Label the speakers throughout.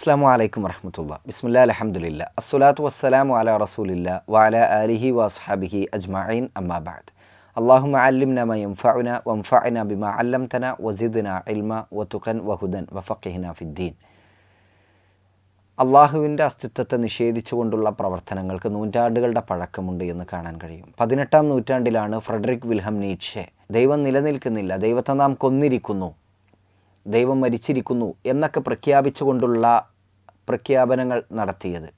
Speaker 1: അസ്സാം വലൈക്കും വരഹമുല്ല ബിസ്മില്ല അലഹമുല്ല അസ്സലാത്തു വസ്സലാമു അല റസൂലില്ല വാല അലിഹി വസ്ഹാബിഹി അജ്മഈൻ അമ്മാബാദ് അള്ളാഹുമ അല്ലിംന വം വംഫഅന ബിമ അല്ലംതന വസിദ്ന ഇൽമ വതുഖൻ വഹുദൻ വഫഖിഹ്ന ഫിദ്ദീൻ. അള്ളാഹുവിന്റെ അസ്തിത്വത്തെ നിഷേധിച്ചുകൊണ്ടുള്ള പ്രവർത്തനങ്ങൾക്ക് നൂറ്റാണ്ടുകളുടെ പഴക്കമുണ്ട് എന്ന് കാണാൻ കഴിയും. പതിനെട്ടാം നൂറ്റാണ്ടിലാണ് ഫ്രെഡറിക് വിൽഹം നീറ്റ്ഷെ. ദൈവം നിലനിൽക്കുന്നില്ല. ദൈവത്തെ നാം കൊന്നിരിക്കുന്നു. ദൈവം മരിച്ചിരിക്കുന്നു എന്നൊക്കെ പ്രഖ്യാപിച്ചുകൊണ്ടുള്ള പ്രഖ്യാപനങ്ങൾ നടത്തിയത്.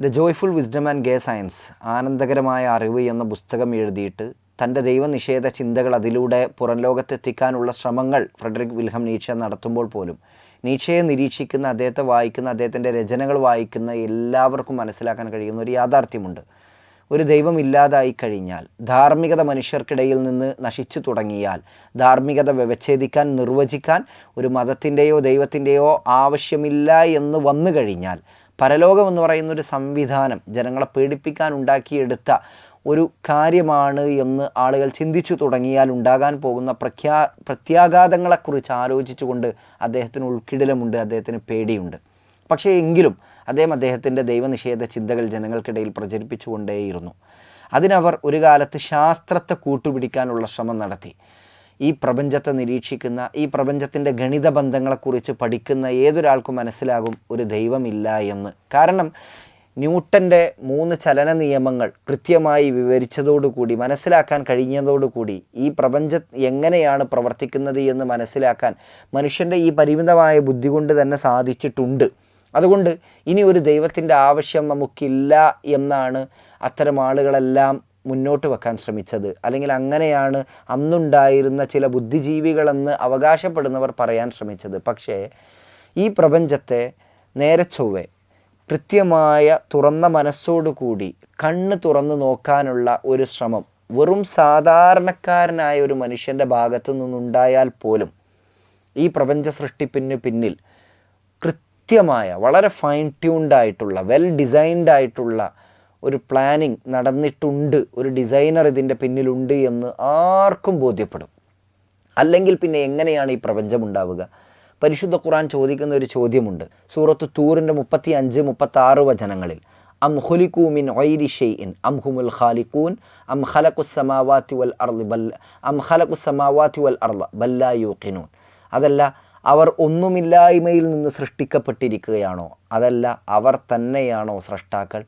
Speaker 1: The joyful wisdom and gay science ആനന്ദകരമായ അറിവ് എന്ന പുസ്തകം എഴുതിയിട്ട് തന്റെ ദൈവനിഷേധ ചിന്തകൾ അതിലൂടെ പുറം ലോകത്തെത്തിക്കാനുള്ള ശ്രമങ്ങൾ ഫ്രെഡറിക് വിൽഹം നീക്ഷ നടത്തുമ്പോൾ പോലും. നീക്ഷയെ നിരീക്ഷിക്കുന്ന അദ്ദേഹത്തെ വായിക്കുന്ന അദ്ദേഹത്തിന്റെ രചനകൾ വായിക്കുന്ന എല്ലാവർക്കും മനസ്സിലാക്കാൻ കഴിയുന്ന ഒരു യാഥാർത്ഥ്യമുണ്ട്. ഒരു ദൈവം ഇല്ലാതായി കഴിഞ്ഞാൽ ധാർമ്മികത മനുഷ്യർക്കിടയിൽ നിന്ന് നശിച്ചു തുടങ്ങിയാൽ ധാർമ്മികത വ്യവച്ഛേദിക്കാൻ നിർവചിക്കാൻ ഒരു മതത്തിന്റെയോ ദൈവത്തിന്റെയോ ആവശ്യമില്ല എന്ന് വന്നു കഴിഞ്ഞാൽ പരലോകം എന്ന് പറയുന്ന ഒരു സംവിധാനം ജനങ്ങളെ പേടിപ്പിക്കാൻ ഉണ്ടാക്കിയെടുത്ത ഒരു കാര്യമാണ് എന്ന് ആളുകൾ ചിന്തിച്ചു തുടങ്ങിയാൽ ഉണ്ടാകാൻ പോകുന്ന പ്രഖ്യാ പ്രത്യാഘാതങ്ങളെക്കുറിച്ച് ആലോചിച്ചുകൊണ്ട് അദ്ദേഹത്തിന് ഉൾക്കിടലമുണ്ട് അദ്ദേഹത്തിന് പേടിയുണ്ട്. പക്ഷേ എങ്കിലും അദ്ദേഹം അദ്ദേഹത്തിന്റെ ദൈവനിഷേധ ചിന്തകൾ ജനങ്ങൾക്കിടയിൽ പ്രചരിപ്പിച്ചുകൊണ്ടേയിരുന്നു. അതിനവർ ഒരു കാലത്ത് ശാസ്ത്രത്തെ കൂട്ടുപിടിക്കാനുള്ള ശ്രമം നടത്തി. ഈ പ്രപഞ്ചത്തെ നിരീക്ഷിക്കുന്ന ഈ പ്രപഞ്ചത്തിന്റെ ഗണിത ബന്ധങ്ങളെക്കുറിച്ച് പഠിക്കുന്ന ഏതൊരാൾക്കും മനസ്സിലാകും ഒരു ദൈവമില്ല എന്ന്. കാരണം ന്യൂട്ടന്റെ മൂന്ന് ചലന നിയമങ്ങൾ കൃത്യമായി വിവരിച്ചതോടുകൂടി മനസ്സിലാക്കാൻ കഴിഞ്ഞതോടുകൂടി ഈ പ്രപഞ്ച എങ്ങനെയാണ് പ്രവർത്തിക്കുന്നത് എന്ന് മനസ്സിലാക്കാൻ മനുഷ്യന്റെ ഈ പരിമിതമായ ബുദ്ധി കൊണ്ട് തന്നെ സാധിച്ചിട്ടുണ്ട്. അതുകൊണ്ട് ഇനി ഒരു ദൈവത്തിന്റെ ആവശ്യം നമുക്കില്ല എന്നാണ് അത്തരം ആളുകളെല്ലാം മുന്നോട്ട് വെക്കാൻ ശ്രമിച്ചത്. അല്ലെങ്കിൽ അങ്ങനെയാണ് അന്നുണ്ടായിരുന്ന ചില ബുദ്ധിജീവികളെന്ന് അവകാശപ്പെടുന്നവർ പറയാൻ ശ്രമിച്ചത്. പക്ഷേ ഈ പ്രപഞ്ചത്തെ നേരെ ചൊവ്വേ കൃത്യമായ തുറന്ന മനസ്സോടുകൂടി കണ്ണ് തുറന്ന് നോക്കാനുള്ള ഒരു ശ്രമം വെറും സാധാരണക്കാരനായ ഒരു മനുഷ്യന്റെ ഭാഗത്തു നിന്നുണ്ടായാൽ പോലും ഈ പ്രപഞ്ച സൃഷ്ടിപ്പിന് പിന്നിൽ കൃത്യമായ വളരെ ഫൈൻ ട്യൂൺഡ് ആയിട്ടുള്ള വെൽ ഡിസൈൻഡ് ആയിട്ടുള്ള ഒരു പ്ലാനിങ് നടന്നിട്ടുണ്ട്. ഒരു ഡിസൈനർ ഇതിന്റെ പിന്നിലുണ്ട് എന്ന് ആർക്കും ബോധ്യപ്പെടും. അല്ലെങ്കിൽ പിന്നെ എങ്ങനെയാണ് ഈ പ്രപഞ്ചം ഉണ്ടാവുക? പരിശുദ്ധ ഖുറാൻ ചോദിക്കുന്ന ഒരു ചോദ്യമുണ്ട്. സൂറത്ത് തൂറിന്റെ മുപ്പത്തി അഞ്ച് മുപ്പത്തി ആറ് വചനങ്ങളിൽ അം ഹുലിക്കൂ മിൻ ഒയ്രി ഷെയ്ൻ അം ഹുമുൽ ഖാലിക്കൂൻ അം ഖലഖുസമാവാത്തി വൽ അർ ബൽ അം ഖലഖുസമാവാത്തി വൽ അർള ബല്ലാ കിനൂൻ അതല്ല അവർ ഒന്നുമില്ലായ്മയിൽ നിന്ന് സൃഷ്ടിക്കപ്പെട്ടിരിക്കുകയാണോ? അതല്ല അവർ തന്നെയാണോ സൃഷ്ടാക്കൾ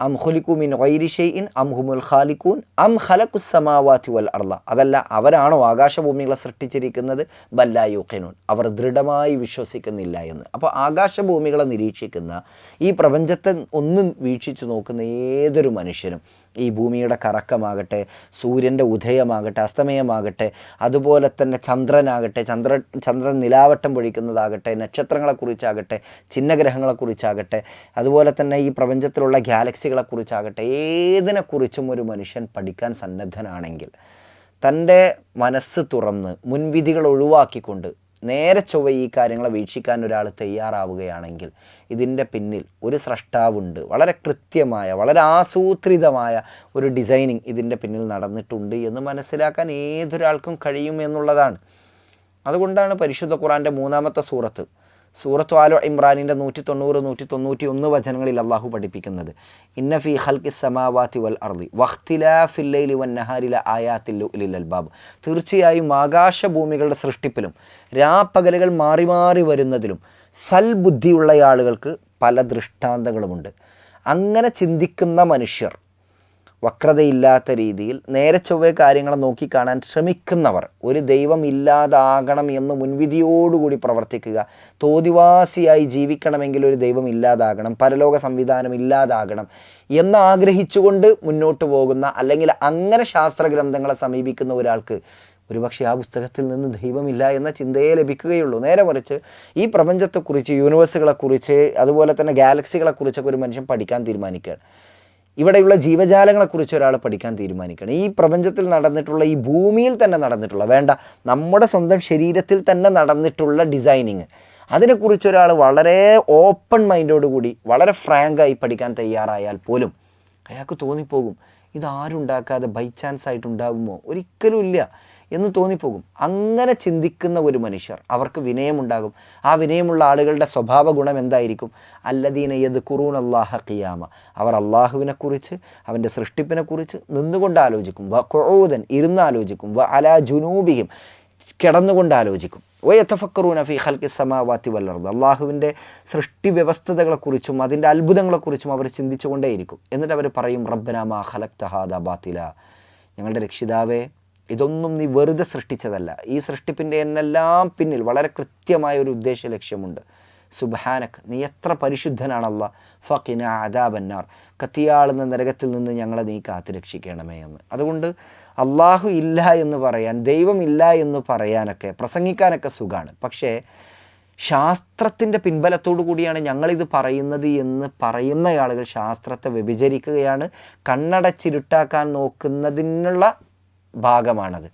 Speaker 1: അം ഹുലിക്കുമിൻ മിൻ ഗൈരി ഷെയ്ഇൻ അം ഹുമുൽ ഖാലിക്കൂൻ അം ഖലഖുസ് സമാവാതി വൽ അർള. അതല്ല അവരാണോ ആകാശഭൂമികളെ സൃഷ്ടിച്ചിരിക്കുന്നത്? ബല്ലാ യുഖിനൂൻ. അവർ ദൃഢമായി വിശ്വസിക്കുന്നില്ല എന്ന്. അപ്പോൾ ആകാശഭൂമികളെ നിരീക്ഷിക്കുന്ന ഈ പ്രപഞ്ചത്തെ ഒന്നും വീക്ഷിച്ചു നോക്കുന്ന ഏതൊരു മനുഷ്യനും ഈ ഭൂമിയുടെ കറക്കമാകട്ടെ സൂര്യന്റെ ഉദയമാകട്ടെ അസ്തമയമാകട്ടെ അതുപോലെ തന്നെ ചന്ദ്രനാകട്ടെ ചന്ദ്ര ചന്ദ്രൻ നിലാവട്ടം പൊഴിക്കുന്നതാകട്ടെ നക്ഷത്രങ്ങളെക്കുറിച്ചാകട്ടെ ചിഹ്നഗ്രഹങ്ങളെക്കുറിച്ചാകട്ടെ അതുപോലെ തന്നെ ഈ പ്രപഞ്ചത്തിലുള്ള ഗാലക്സികളെക്കുറിച്ചാകട്ടെ ഏതിനെക്കുറിച്ചും ഒരു മനുഷ്യൻ പഠിക്കാൻ സന്നദ്ധനാണെങ്കിൽ തന്റെ മനസ്സ് തുറന്ന് മുൻവിധികൾ ഒഴിവാക്കിക്കൊണ്ട് നേരെ ചൊവ്വ ഈ കാര്യങ്ങളെ വീക്ഷിക്കാൻ ഒരാൾ തയ്യാറാവുകയാണെങ്കിൽ ഇതിന്റെ പിന്നിൽ ഒരു സ്രഷ്ടാവുണ്ട്. വളരെ കൃത്യമായ വളരെ ആസൂത്രിതമായ ഒരു ഡിസൈനിങ് ഇതിന്റെ പിന്നിൽ നടന്നിട്ടുണ്ട് എന്ന് മനസ്സിലാക്കാൻ ഏതൊരാൾക്കും കഴിയും എന്നുള്ളതാണ്. അതുകൊണ്ടാണ് പരിശുദ്ധ ഖുറാന്റെ മൂന്നാമത്തെ സൂറത്ത് സൂറത്ത് ആലോ ഇമ്രാനിന്റെ നൂറ്റി തൊണ്ണൂറ് നൂറ്റി തൊണ്ണൂറ്റി ഒന്ന് വചനങ്ങളിൽ അള്ളാഹു പഠിപ്പിക്കുന്നത്. ഇന്ന ഫി ഹൽക്കി സമാവാത്തി വൽ അർദി വഖ്തിലാഫില്ലൈലി വൻ നഹാരില ആയാത്തില്ലു ഇലിൽ അൽബാബ് തീർച്ചയായും ആകാശഭൂമികളുടെ സൃഷ്ടിപ്പിലും രാപ്പകലുകൾ മാറി മാറി വരുന്നതിലും സൽബുദ്ധിയുള്ള ആളുകൾക്ക് പല ദൃഷ്ടാന്തങ്ങളുമുണ്ട്. അങ്ങനെ ചിന്തിക്കുന്ന മനുഷ്യർ വക്രതയില്ലാത്ത രീതിയിൽ നേരെ ചൊവ്വേ കാര്യങ്ങളെ നോക്കിക്കാണാൻ ശ്രമിക്കുന്നവർ ഒരു ദൈവം ഇല്ലാതാകണം എന്ന് മുൻവിധിയോടുകൂടി പ്രവർത്തിക്കുക തോതിവാസിയായി ജീവിക്കണമെങ്കിൽ ഒരു ദൈവം ഇല്ലാതാകണം പരലോക സംവിധാനം ഇല്ലാതാകണം എന്ന് ആഗ്രഹിച്ചുകൊണ്ട് മുന്നോട്ട് പോകുന്ന അല്ലെങ്കിൽ അങ്ങനെ ശാസ്ത്രഗ്രന്ഥങ്ങളെ സമീപിക്കുന്ന ഒരാൾക്ക് ഒരുപക്ഷെ ആ പുസ്തകത്തിൽ നിന്ന് ദൈവമില്ല എന്ന ചിന്തയെ ലഭിക്കുകയുള്ളൂ. നേരെ മറിച്ച് ഈ പ്രപഞ്ചത്തെക്കുറിച്ച് യൂണിവേഴ്സുകളെക്കുറിച്ച് അതുപോലെ തന്നെ ഗാലക്സികളെക്കുറിച്ചൊക്കെ ഒരു മനുഷ്യൻ പഠിക്കാൻ തീരുമാനിക്കുകയാണ്. ഇവിടെയുള്ള ജീവജാലങ്ങളെക്കുറിച്ച് ഒരാൾ പഠിക്കാൻ തീരുമാനിക്കണം ഈ പ്രപഞ്ചത്തിൽ നടന്നിട്ടുള്ള ഈ ഭൂമിയിൽ തന്നെ നടന്നിട്ടുള്ള വേണ്ട നമ്മുടെ സ്വന്തം ശരീരത്തിൽ തന്നെ നടന്നിട്ടുള്ള ഡിസൈനിങ് അതിനെക്കുറിച്ച് ഒരാൾ വളരെ ഓപ്പൺ മൈൻഡോടുകൂടി വളരെ ഫ്രാങ്കായി പഠിക്കാൻ തയ്യാറായാൽ പോലും അയാൾക്ക് തോന്നിപ്പോകും. ഇതാരുണ്ടാക്കാതെ ബൈ ചാൻസ് ആയിട്ട് ഉണ്ടാകുമോ ഒരിക്കലും ഇല്ല എന്ന് തോന്നിപ്പോകും. അങ്ങനെ ചിന്തിക്കുന്ന ഒരു മനുഷ്യർ അവർക്ക് വിനയമുണ്ടാകും. ആ വിനയമുള്ള ആളുകളുടെ സ്വഭാവ ഗുണം എന്തായിരിക്കും? അല്ലദീന കുറൂൺ അള്ളാഹ ഖിയാമ. അവർ അള്ളാഹുവിനെക്കുറിച്ച് അവന്റെ സൃഷ്ടിപ്പിനെക്കുറിച്ച് നിന്നുകൊണ്ട് ആലോചിക്കും വ കൊഴൂതൻ ഇരുന്ന് ആലോചിക്കും വ അല ജുനൂബിയും കിടന്നുകൊണ്ട് ആലോചിക്കും വയത്തഫക്കറൂന ഫി ഖൽക്കി സമാവാത്തി വല്ലർദ് അള്ളാഹുവിന്റെ സൃഷ്ടി വ്യവസ്ഥതകളെക്കുറിച്ചും അതിന്റെ അത്ഭുതങ്ങളെക്കുറിച്ചും അവർ ചിന്തിച്ചുകൊണ്ടേയിരിക്കും. എന്നിട്ട് അവർ പറയും റബ്ബനാമ ഖലക് തഹാദ ബാത്തില. ഞങ്ങളുടെ രക്ഷിതാവേ ഇതൊന്നും നീ വെറുതെ സൃഷ്ടിച്ചതല്ല. ഈ സൃഷ്ടിപ്പിന്റെ എന്നെല്ലാം പിന്നിൽ വളരെ കൃത്യമായ ഒരു ഉദ്ദേശ ലക്ഷ്യമുണ്ട്. സുബാനക് നീ എത്ര പരിശുദ്ധനാണല്ല ഫക്കിന അദാബന്നാർ. കത്തിയാളുന്ന നരകത്തിൽ നിന്ന് ഞങ്ങളെ നീ കാത്തു രക്ഷിക്കണമേ എന്ന്. അതുകൊണ്ട് അള്ളാഹു ഇല്ല എന്ന് പറയാൻ ദൈവമില്ല എന്ന് പറയാനൊക്കെ പ്രസംഗിക്കാനൊക്കെ സുഖമാണ് പക്ഷേ ശാസ്ത്രത്തിന്റെ പിൻബലത്തോടു കൂടിയാണ് ഞങ്ങളിത് പറയുന്നത് എന്ന് പറയുന്ന ആളുകൾ ശാസ്ത്രത്തെ വ്യഭിചരിക്കുകയാണ്. കണ്ണടച്ചിരുട്ടാക്കാൻ നോക്കുന്നതിനുള്ള ഭാഗമാണത്.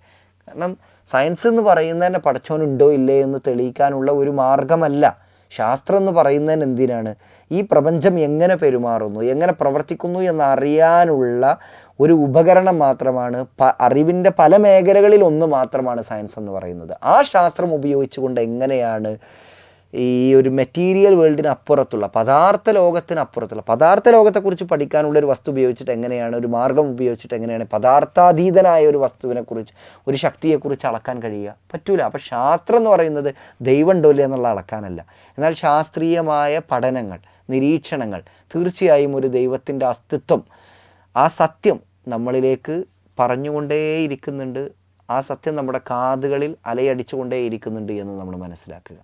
Speaker 1: കാരണം സയൻസ് എന്ന് പറയുന്നതന്നെ പഠിച്ചോനുണ്ടോ ഇല്ലേ എന്ന് തെളിയിക്കാനുള്ള ഒരു മാർഗമല്ല. ശാസ്ത്രം എന്ന് പറയുന്നതിന് എന്തിനാണ്? ഈ പ്രപഞ്ചം എങ്ങനെ പെരുമാറുന്നു? എങ്ങനെ പ്രവർത്തിക്കുന്നു എന്നറിയാനുള്ള ഒരു ഉപകരണം മാത്രമാണ് പ അറിവിന്റെ പല മേഖലകളിൽ ഒന്ന് മാത്രമാണ് സയൻസ് എന്ന് പറയുന്നത്. ആ ശാസ്ത്രം ഉപയോഗിച്ചുകൊണ്ട് എങ്ങനെയാണ് ഈ ഒരു മെറ്റീരിയൽ വേൾഡിനപ്പുറത്തുള്ള പദാർത്ഥ ലോകത്തിനപ്പുറത്തുള്ള പദാർത്ഥ ലോകത്തെക്കുറിച്ച് പഠിക്കാനുള്ള ഒരു വസ്തു ഉപയോഗിച്ചിട്ട് എങ്ങനെയാണ് ഒരു മാർഗം ഉപയോഗിച്ചിട്ട് എങ്ങനെയാണ് പദാർത്ഥാതീതനായ ഒരു വസ്തുവിനെക്കുറിച്ച് ഒരു ശക്തിയെക്കുറിച്ച് അളക്കാൻ കഴിയുക? പറ്റൂല. അപ്പോൾ ശാസ്ത്രം എന്ന് പറയുന്നത് ദൈവം ഉണ്ടോ ഇല്ല എന്നുള്ള അളക്കാനല്ല. എന്നാൽ ശാസ്ത്രീയമായ പഠനങ്ങൾ നിരീക്ഷണങ്ങൾ തീർച്ചയായും ഒരു ദൈവത്തിന്റെ അസ്തിത്വം ആ സത്യം നമ്മളിലേക്ക് പറഞ്ഞുകൊണ്ടേയിരിക്കുന്നുണ്ട്. ആ സത്യം നമ്മുടെ കാതുകളിൽ അലയടിച്ചുകൊണ്ടേയിരിക്കുന്നുണ്ട് എന്ന് നമ്മൾ മനസ്സിലാക്കുക.